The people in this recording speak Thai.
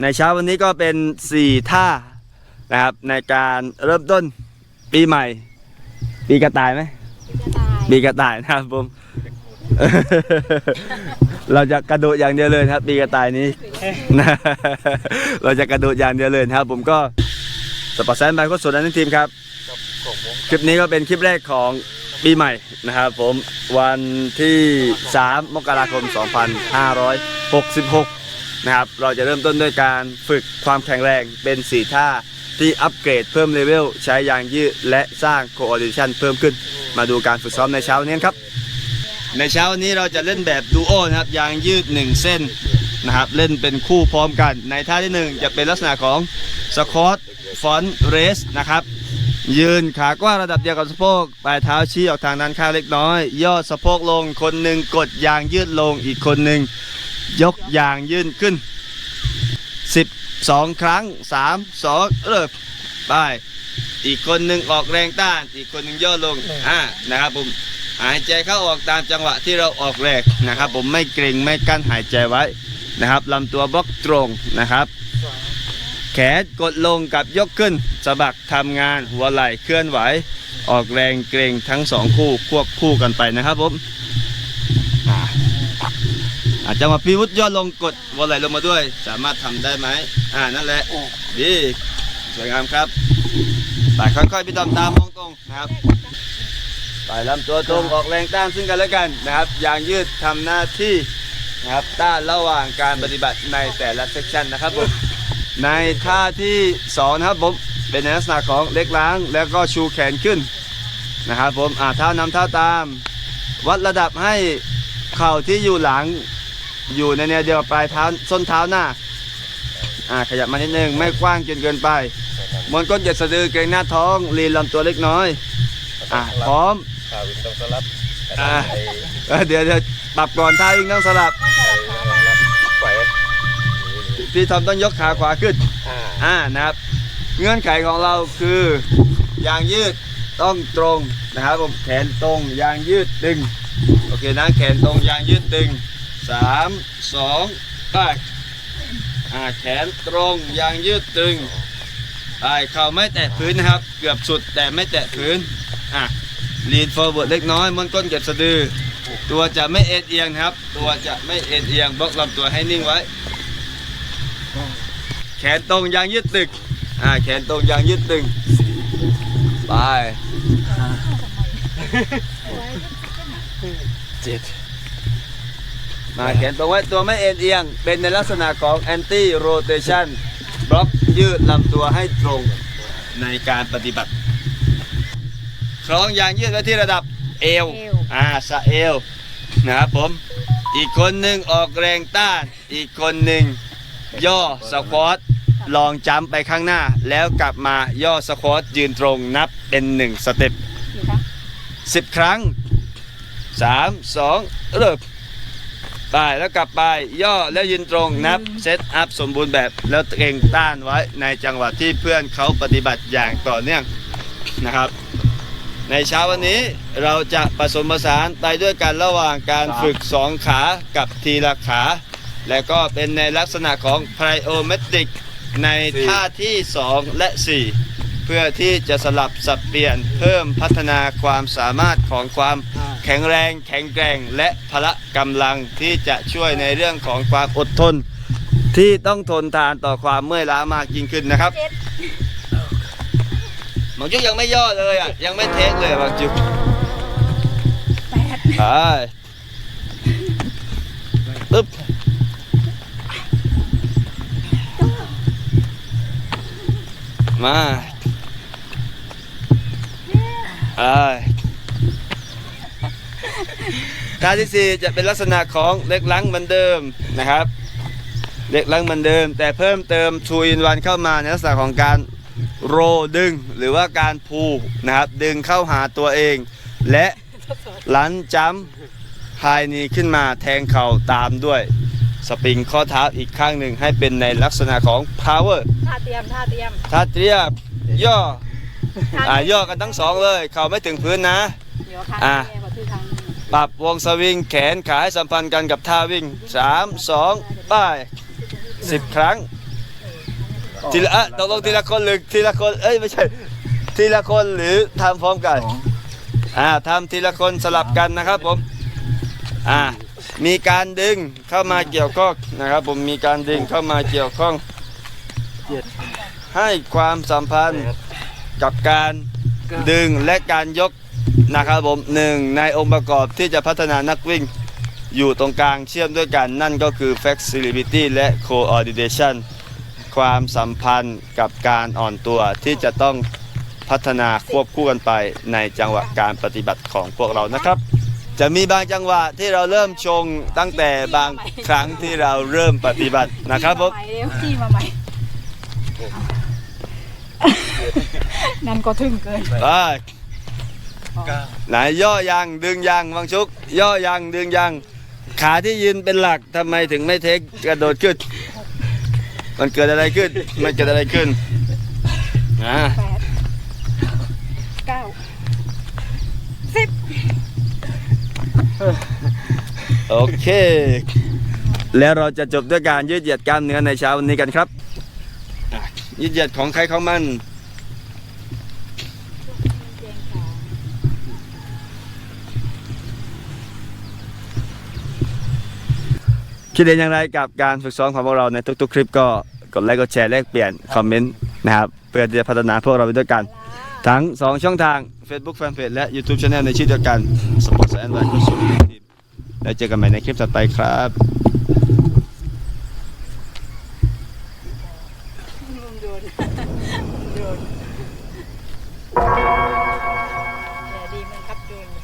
ในเช้าวันนี้ก็เป็น 4 ท่านะครับในการเริ่มต้นปีใหม่ ปีกระต่ายไหมปีกระต่ายนะครับผม เราจะกระโดดอย่างเดียวเลยนะครับ ปีกระต่ายนี้นะเราจะกระโดดอย่างเดียวเลยนะครับ ผมก็สปอร์ตแซนบายโคชสดอันนี้ทีมครับ คลิปนี้ก็เป็นคลิปแรกของปีใหม่นะครับผมวันที่ 3 มกราคม 2566 นะครับ เราจะเริ่มต้นด้วยการฝึกความแข็งแรงเป็น 4 ท่าที่อัปเกรดเพิ่มเลเวลใช้ยางยืดและสร้างโค o อ d i ชันเพิ่มขึ้น มาดูการฝึกซ้อมในเช้านี้ครับ ในเช้าวันนี้เราจะเล่นแบบดูโอนะครับยางยืด 1 เส้นนะครับเล่นเป็นคู่พร้อมกันในท่าที่ 1 จะเป็นลักษณะของสคอตฟอนเรสนะครับยืนขากว้างระดับเดียวกับสะโพกปลายเท้าชี้ออกทางด้านข้างเล็กน้อย ย่อสะโพกลงคนหนึ่งกดยางยืดลงอีกคนหนึ่ง ยกยางยื่นขึ้น 12 ครั้ง 3 2 เริ่มไป อีกคนหนึ่งออกแรงต้าน อีกคนหนึ่งย่อลงอ่านะครับผมหายใจเข้าออกตามจังหวะที่เราออกแรงนะครับ ผมไม่เกรงไม่กั้นหายใจไว้นะครับลำตัวบล็อกตรงนะครับ แขนกดลงกับยกขึ้นสะบักทำงานหัวไหล่เคลื่อนไหว ออกแรงเกรงทั้งสองคู่ควบคู่กันไปนะครับผม อาจจะมาพิวุฒย่อลงกดหัวไหลลงมาด้วย สามารถทำได้ไหมอ่านั่นแหละดีสวยงามครับไปค่อยๆพี่ตอมตามมองตรงนะครับไปลำตัวตรงออกแรงต้านซึ่งกันและกันนะครับยางยืดทำหน้าที่นะครับต้านระหว่างการปฏิบัติในแต่ละเซกชันนะครับผมในท่าที่สองนะครับผมเป็นในลักษณะของเล็กล้างแล้วก็ชูแขนขึ้นนะครับผมอ่าเท้านำเท้าตาม วัดระดับให้เข่าที่อยู่หลัง อยู่ในแนวเดียวกับปลายเท้าส้นเท้าหน้าอ่าขยับมานิดนึงไม่กว้างจนเกินไปมวนก้นเหยียดสะดือเกรงหน้าท้องลีนลำตัวเล็กน้อยอ่าพร้อมข่าววินต้องสลับอ่าเอ้ยเดี๋ยวเดี๋ยวปรับก่อนท่าวิ่งต้องสลับปล่อยพี่ทอมต้องยกขาขวาขึ้นอ่าอ่านะครับ เงื่อนไขของเราคือยางยืดต้องตรงนะครับผมแขนตรงยางยืดดึงโอเคนะแขนตรงยางยืดดึง สามสองไปอ่าแขนตรงยางยืดดึงไปเข่าไม่แตะพื้นนะครับ เกือบสุดแต่ไม่แตะพื้นอะลีนฟอร์เวิร์ดเล็กน้อยม้วนก้นเก็บสะดือ ตัวจะไม่เอ็นเอียงนะครับ ตัวจะไม่เอ็นเอียงบล็อกลำตัวให้นิ่งไว้ แขนตรงยางยืดตึกอ่าแขนตรงยางยืดตึงไปเจ็ด มาแขนตรงไว้ตัวไม่เอ็นเอียง เป็นในลักษณะของ anti rotation บล็อกยืดลำตัวให้ตรงในการปฏิบัติ คล้องยางยืดไว้ที่ระดับเอวเอว อ่าสะเอวนะครับผม อีกคนหนึ่งออกแรงต้าน อีกคนหนึ่งย่อสควอตลองจัมป์ไปข้างหน้า แล้วกลับมาย่อสควอตยืนตรงนับเป็นหนึ่งสเต็ปกี่ครั้งสิบครั้งสามสองเริ่ม ไปแล้วกลับไปย่อแล้วยืนตรงนับเซตอัพสมบูรณ์แบบแล้วเก่งต้านไว้ในจังหวะที่เพื่อนเขาปฏิบัติอย่างต่อเนื่องนะครับ ในเช้าวันนี้เราจะผสมผสานไปด้วยกันระหว่างการฝึกสองขากับทีละขา และก็เป็นในลักษณะของ plyometric ในท่าที่ 2 และ 4 เพื่อที่จะสลับสับเปลี่ยนเพิ่มพัฒนาความสามารถของความ แข็งแรง แข็งแกร่ง และพละกำลังที่จะช่วยในเรื่องของความอดทน ที่ต้องทนทานต่อความเมื่อยล้ามากยิ่งขึ้นนะครับบางจุกยังไม่ย่อเลยอะยังไม่เทคเลยบางจุกแปดไปปึ๊บมาไอ้ ท่าที่สี่จะเป็นลักษณะของเล็กลังเหมือนเดิมนะครับ เล็กลังเหมือนเดิม แต่เพิ่มเติมชูอินวันเข้ามาในลักษณะของการโรดึงหรือว่าการพูนะครับ ดึงเข้าหาตัวเอง และลันจัมพายนีขึ้นมาแทงเข่าตามด้วย สปริงข้อเท้าอีกข้างหนึ่งให้เป็นในลักษณะของ power ท่าเตรียมท่าเตรียมถ้าเตรียบย่อท่าอ่าย่อกันทั้งสองเลย เข่าไม่ถึงพื้นนะเดี๋ยวครั้งอะนี้กว่าที่ครั้งนี้ ปรับวงสวิงแขนขาให้สัมพันธ์กันกับท่าวิ่ง3 2ป้าย10ครั้งทีละอะตกลงทีละคนหรือทีละคนเอ้ยไม่ใช่ทีละคนหรือทำพร้อมกันอ่าทำทีละคนสลับกันนะครับผมอ่ามีการดึงเข้ามาเกี่ยวข้องนะครับผมมีการดึงเข้ามาเกี่ยวข้องให้ความสัมพันธ์กับการดึงและการยก นะครับผมหนึ่งในองค์ประกอบที่จะพัฒนานักวิ่งอยู่ตรงกลางเชื่อมด้วยกันนั่นก็คือ flexibility และ coordination ความสัมพันธ์กับการอ่อนตัวที่จะต้องพัฒนาควบคู่กันไปในจังหวะการปฏิบัติของพวกเรานะครับ จะมีบางจังหวะที่เราเริ่มชงตั้งแต่บางครั้งที่เราเริ่มปฏิบัตินะครับผมใหม่เร็วจี้มาใหม่นั่นก็ถึงเกิน ไปไหนย่อยังดึงยังวังชุก ย่อยังดึงยัง ขาที่ยืนเป็นหลักทำไมถึงไม่เทคกระโดดขึ้น มันเกิดอะไรขึ้น มันเกิดอะไรขึ้นอ่าแปดเก้าสิบโอเค แล้วเราจะจบด้วยการยืดเหยียดกล้ามเนื้อในเช้าวันนี้กันครับอะยืดเหยียดของใครของมัน คิดเห็นอย่างไรกับการฝึกซ้อมของพวกเราในทุกๆ คลิปก็กดไลค์กดแชร์แลกเปลี่ยนคอมเมนต์นะครับเพื่อที่จะพัฒนาพวกเราไปด้วยกัน ทั้ง 2 ช่องทาง Facebook Fanpage และ YouTube Channel ในชื่อเดียวกันสปอร์ตแอนด์ไลน์คุณสุทีมแล้วเจอกันใหม่ในคลิปต่อไปครับ